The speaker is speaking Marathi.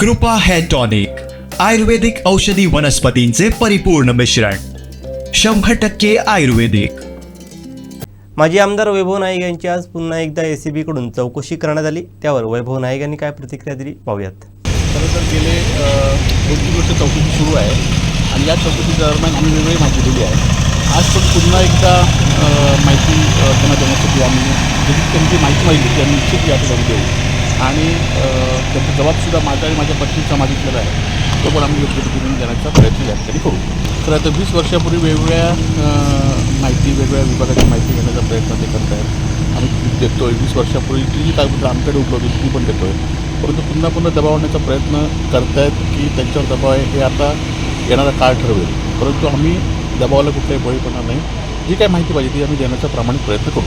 कृपा हेअर टॉनिक आयुर्वेदिक औषधी वनस्पतींचे परिपूर्ण मिश्रण शंभर टक्के आयुर्वेदिक. माजी आमदार वैभव नाईक यांची आज पुन्हा एकदा ए सी बीकडून चौकशी करण्यात आली. त्यावर वैभव नाईक यांनी काय प्रतिक्रिया दिली पाहूयात. खरं तर गेले तीन वर्ष चौकशी सुरू आहे आणि या चौकशी दरम्यान आम्ही वेगवेगळी माहिती दिली आहे. आज पण पुन्हा एकदा माहिती त्यांना देण्यासाठी आम्ही त्यांची माहिती माहिती ती आम्ही निश्चित या ठिकाणी देऊ. आणि त्याचा जबाबसुद्धा माझा आणि माझ्या पत्नीचा मागितलेला आहे. तो पण आम्ही योग्य पद्धतीने देण्याचा प्रयत्न या ठिकाणी करू. तर आता वीस वर्षापूर्वी वेगवेगळ्या माहिती वेगवेगळ्या विभागाची माहिती घेण्याचा प्रयत्न ते करत आहेत. आम्ही देतो आहे वीस वर्षापूर्वीची जी कागदपत्र आमच्याकडे उपलब्ध होती ती पण देतोय. परंतु पुन्हा पुन्हा दबाव आणण्याचा प्रयत्न करतायत की त्यांच्यावर दबाव आहे हे आता येणारा काळ ठरवेल. परंतु आम्ही दबावाला कुठलाही बळी पडणार नाही. जी काय माहिती पाहिजे ती आम्ही देण्याचा प्रामाणिक प्रयत्न करू.